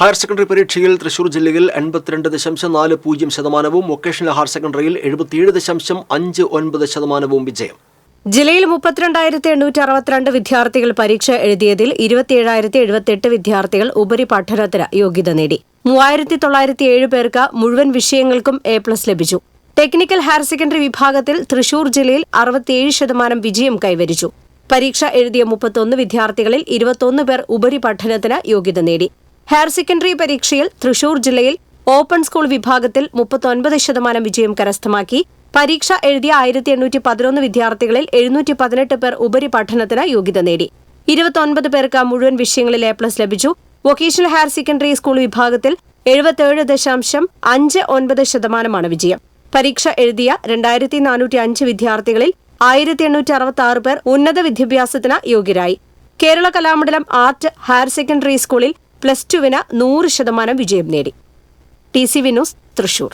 Higher secondary പരീക്ഷയിൽ തൃശൂർ ജില്ലയിൽ എൺപത്തിരണ്ട് ദശാംശം നാല് പൂജ്യം ശതമാനവും വൊക്കേഷണൽ ഹയർ സെക്കൻഡറിയിൽ എഴുപത്തിയേഴ് ദശാംശം അഞ്ച് ഒൻപത് ശതമാനവും വിജയം. ജില്ലയിൽ മുപ്പത്തിരണ്ടായിരത്തി എണ്ണൂറ്റി അറുപത്തിരണ്ട് വിദ്യാർത്ഥികൾ പരീക്ഷ എഴുതിയതിൽ ഇരുപത്തിയേഴായിരത്തി എഴുപത്തിയെട്ട് വിദ്യാർത്ഥികൾ ഉപരിപഠനത്തിന് യോഗ്യത നേടി. മൂവായിരത്തി തൊള്ളായിരത്തി ഏഴ് പേർക്ക് മുഴുവൻ വിഷയങ്ങൾക്കും എ പ്ലസ് ലഭിച്ചു. ടെക്നിക്കൽ ഹയർ സെക്കൻഡറി വിഭാഗത്തിൽ തൃശൂർ ജില്ലയിൽ അറുപത്തിയേഴ് ശതമാനം വിജയം കൈവരിച്ചു. പരീക്ഷ എഴുതിയ മുപ്പത്തൊന്ന് വിദ്യാർത്ഥികളിൽ ഇരുപത്തൊന്ന് പേർ ഉപരിപഠനത്തിന് യോഗ്യത നേടി. ഹയർ സെക്കൻഡറി പരീക്ഷയിൽ തൃശൂർ ജില്ലയിൽ ഓപ്പൺ സ്കൂൾ വിഭാഗത്തിൽ മുപ്പത്തൊൻപത് ശതമാനം വിജയം കരസ്ഥമാക്കി. പരീക്ഷ എഴുതിയ ആയിരത്തി എണ്ണൂറ്റി പതിനൊന്ന് വിദ്യാർത്ഥികളിൽ എഴുന്നൂറ്റി പതിനെട്ട് പേർ ഉപരിപഠനത്തിന് യോഗ്യത നേടി. ഇരുപത്തൊൻപത് പേർക്ക് മുഴുവൻ വിഷയങ്ങളിൽ എ പ്ലസ് ലഭിച്ചു. വൊക്കേഷണൽ ഹയർ സെക്കൻഡറി സ്കൂൾ വിഭാഗത്തിൽ എഴുപത്തേഴ് ദശാംശം അഞ്ച് ഒൻപത് ശതമാനമാണ് വിജയം. പരീക്ഷ എഴുതിയ രണ്ടായിരത്തി നാനൂറ്റി അഞ്ച് വിദ്യാർത്ഥികളിൽ ആയിരത്തി എണ്ണൂറ്റി അറുപത്തി ആറ് പേർ ഉന്നത വിദ്യാഭ്യാസത്തിന് യോഗ്യരായി. Kerala Kalamandalam art higher secondary സ്കൂളിൽ പ്ലസ് ടുവിന് നൂറ് ശതമാനം വിജയം നേടി. T C Vinos Thrissur.